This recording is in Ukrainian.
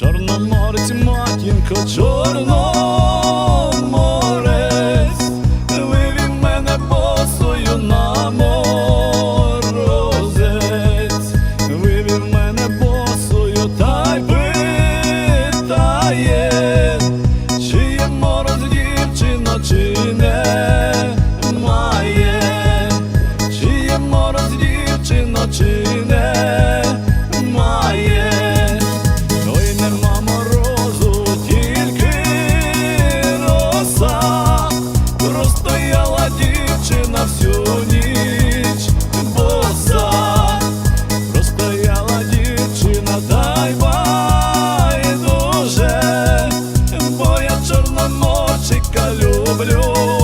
Чорноморець, матінко, чорноморець, вивів мене босою на морозець, вивів мене босою, та й питає, чи є мороз дівчина, чи немає, чи є мороз дівчина, чи не. люблю